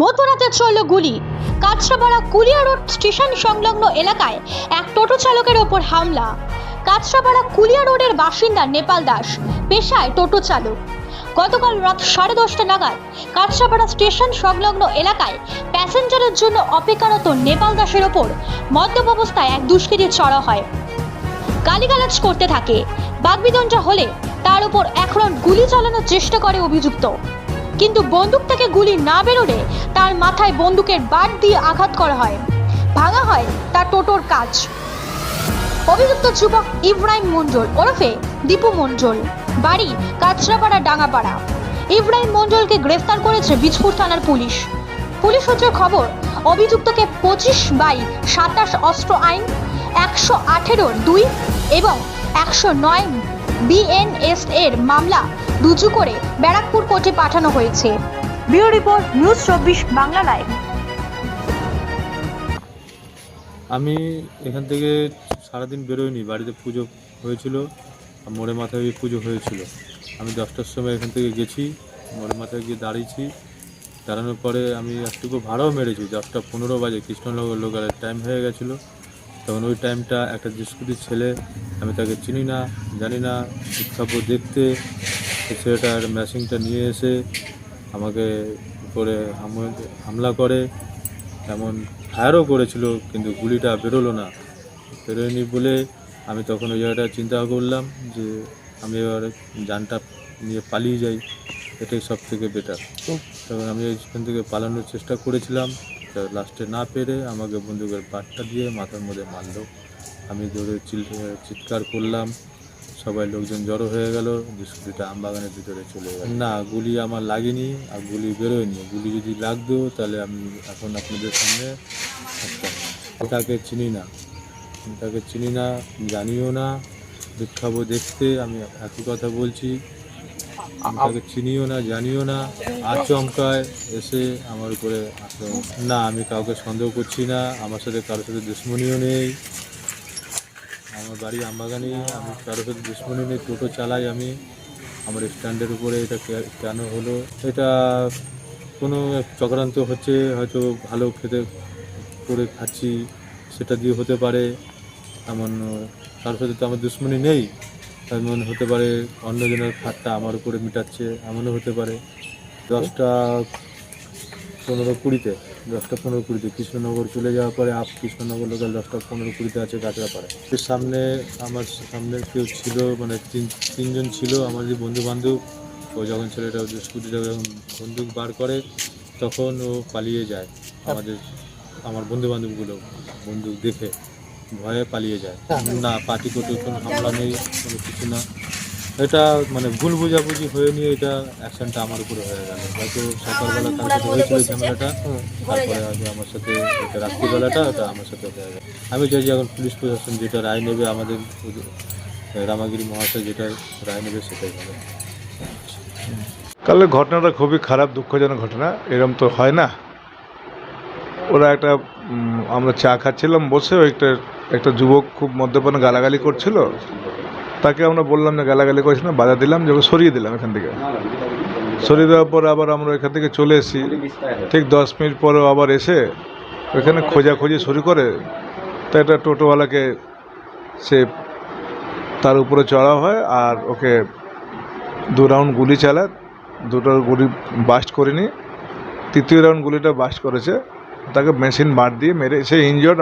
মধ্যরাতে চলল গুলি। কাঁচরাপাড়া কুলিয়া রোড স্টেশন সংলগ্ন এলাকায় এক টোটো চালকের ওপর হামলা। কাঁচরাপাড়া কুলিয়া রোডের বাসিন্দা নেপাল দাস, পেশায় টোটো চালক। গতকাল রাত সাড়ে দশটা নাগাদ কাঁচরাপাড়া স্টেশন সংলগ্ন এলাকায় প্যাসেঞ্জারের জন্য অপেক্ষারত নেপাল দাসের ওপর মদ্যপ অবস্থায় এক দুষ্কৃতী চড়া হয়। গালিগালাজ করতে থাকে। বাগবিদঞ্জা হলে তার উপর রাউন্ড গুলি চালানোর চেষ্টা করে অভিযুক্ত। কিন্তু বন্দুক থেকে গুলি না বেরোলে তার মাথায় বন্দুকের বাট দিয়ে আঘাত করা হয়। ভাঙা হয় তার টোটোর কাজ। অভিযুক্ত যুবক ইব্রাহিম মঞ্জল ওরফে দীপু মঞ্জল বাড়ি কাঁচরাপাড়া ডাঙ্গাপাড়া ইব্রাহিম মঞ্জলকে গ্রেফতার করেছে বীজপুর থানার পুলিশ। পুলিশ সূত্রের খবর, অভিযুক্তকে পঁচিশ বাই সাতাশ অস্ত্র আইন, একশো আঠেরো দুই এবং একশো নয় বিএনএস এর মামলা রুজু করে ব্যারাকপুর কোর্টে পাঠানো হয়েছে। ব্যুরো রিপোর্ট নিউজ চব্বিশ বাংলা লাইভ। আমি এখান থেকে সারাদিন বেরোইনি বাড়িতে পুজো হয়েছিল আর মোড়ে মাথায় গিয়ে পুজো হয়েছিল। আমি দশটার সময় এখান থেকে গেছি মোড়ে মাথায় গিয়ে দাঁড়িয়েছি। দাঁড়ানোর পরে আমি একটুকু ভাড়াও মেরেছি দশটা পনেরো বাজে কৃষ্ণনগর লোকালের টাইম হয়ে গেছিল। তখন ওই টাইমটা একটা স্কুটির ছেলে আমি তাকে চিনি না জানি না শিক্ষাব্য দেখতে সেই ছেলেটার মেশিনটা নিয়ে এসে আমাকে উপরে হামলা করে। এমন ফায়ারও করেছিল, কিন্তু গুলিটা বেরোলো না। বেরোয়নি বলে আমি তখন ওই জায়গাটা চিন্তা করলাম যে আমি এবার যানটা নিয়ে পালিয়ে যাই। এটাই সব থেকে বেটার তখন আমি এইখান থেকে পালানোর চেষ্টা করেছিলাম লাস্টে না পেরে আমাকে বন্দুকের বাটটা দিয়ে মাথার মধ্যে মারলো। আমি ধরে চিৎকার করলাম। সবাই লোকজন জড়ো হয়ে গেল স্কুটিটা আমবাগানের ভিতরে চলে গেল। না, গুলি আমার লাগেনি আর গুলি বেরোয়নি। গুলি যদি লাগতো তাহলে আমি এখন আপনাদের সামনে থাকতাম। তাকে চিনি না। আমি তাকে চিনি না, জানিও না। দেখাবো দেখতে, আমি একই কথা বলছি। আমি তাকে চিনিও না, জানিও না। আচমকায় এসে আমার উপরে। না, আমি কাউকে সন্দেহ করছি না। আমার সাথে কারোর সাথে দুশ্মনীও নেই। আমার বাড়ি আমবাগানে, আমি কারোর সাথে দুশ্মনী নেই টোটো চালাই আমি। আমার স্ট্যান্ডের উপরে এটা কেন হলো? এটা কোনো চক্রান্ত হচ্ছে, হয়তো ভালো খেতে করে খাচ্ছি, সেটা দিয়ে হতে পারে। এমন কারোর সাথে তো আমার দুশ্মনী নেই। এমন হতে পারে, অন্যজনের খাটটা আমার উপরে মিটাচ্ছে, এমনও হতে পারে। দশটা পনেরো কুড়িতে। দশটা পনেরো কুড়িতে। কৃষ্ণনগর চলে যাওয়ার পরে আপ কৃষ্ণনগর লোকাল দশটা পনেরো কুড়িতে আছে এর সামনে আমার সামনে কেউ ছিল মানে তিন, তিনজন ছিল আমার যে বন্ধু বান্ধব ও যখন ছেলেটা স্কুটিটা যখন বন্দুক বার করে, তখন ও পালিয়ে যায় আমাদের, আমার বন্ধু বান্ধবগুলো বন্দুক দেখে। ভয়ে পালিয়ে যায়। না, পার্টি করতে কোনো হামলা নেই, কোনো কিছু না। এটা মানে ভুল বোঝাবুঝি হয়ে নিয়ে এটা অ্যাকশনটা আমার উপরে হয়ে গেল। হয়তো সকালবেলা তার সাথে হয়েছিল ঝামেলাটা তারপরে আমি আমার সাথে এটা রাত্রিবেলাটা ওটা আমার সাথে হয়ে গেল। আমি চাই যে এখন পুলিশ প্রশাসন যেটা রায় নেবে আমাদের রামাগিরি মহাশয় যেটা রায় নেবে সেটাই হবে কালের ঘটনাটা খুবই খারাপ দুঃখজনক ঘটনা এরম তো হয় না। ওরা একটা আমরা চা খাচ্ছিলাম বসে ওই একটা একটা যুবক খুব মদ্যপানে গালাগালি করছিল। তাকে আমরা বললাম না গালাগালি করিস না, বাধা দিলাম, যে ওকে সরিয়ে দিলাম এখান থেকে। সরিয়ে দেওয়ার পর আবার আমরা এখান থেকে চলে এসেছি। ঠিক দশ মিনিট পরেও আবার এসে ওখানে খোঁজাখুঁজি শুরু করে, তো একটা টোটোওয়ালাকে সে তার উপরে চড়া হয় আর ওকে দু রাউন্ড গুলি চালায়। দুটো গুলি বাস্ট করিনি। তৃতীয় রাউন্ড গুলিটা বাস্ট করেছে। তাকে মেশিন বাদ দিয়ে মেরে সে ইনজিওর্ড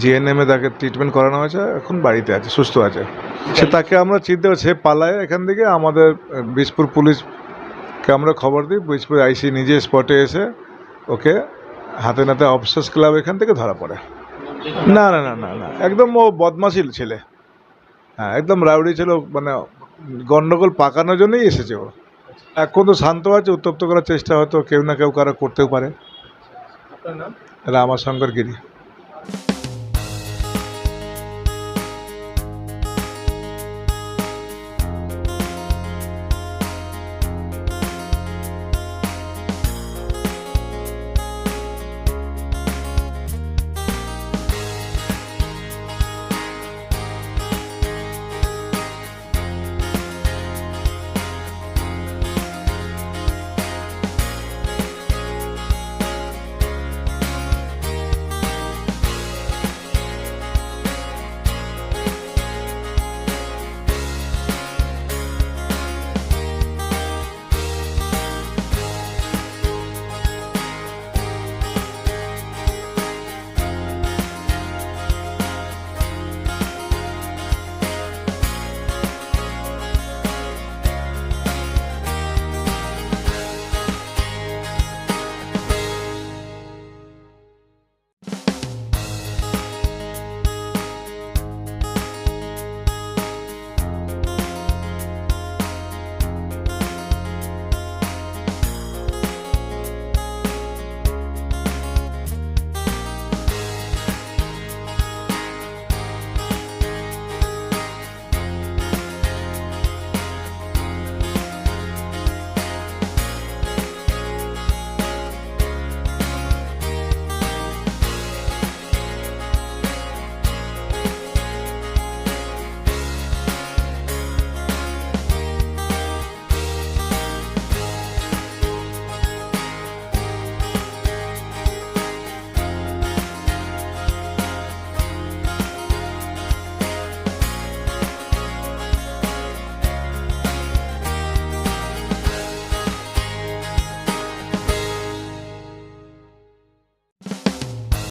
জিএনএমে তাকে ট্রিটমেন্ট করানো হয়েছে এখন বাড়িতে আছে সুস্থ আছে। সে তাকে আমরা চিনতে সে পালায় এখান থেকে আমাদের আহ, পুলিশকে আমরা খবর দিই বীজপুর আইসি নিজে স্পটে এসে ওকে হাতে নাতে অফিসার্স ক্লাব এখান থেকে ধরা পড়ে। না না না না না একদম ও বদমাশিল ছেলে। হ্যাঁ একদম রাউডি ছিল মানে গন্ডগোল পাকানোর জন্যই এসেছে ও। এখন তো শান্ত আছে উত্তপ্ত করার চেষ্টা হয়তো কেউ না কেউ কারও করতেও পারে। आपका नाम? रामाशंकर गिरी।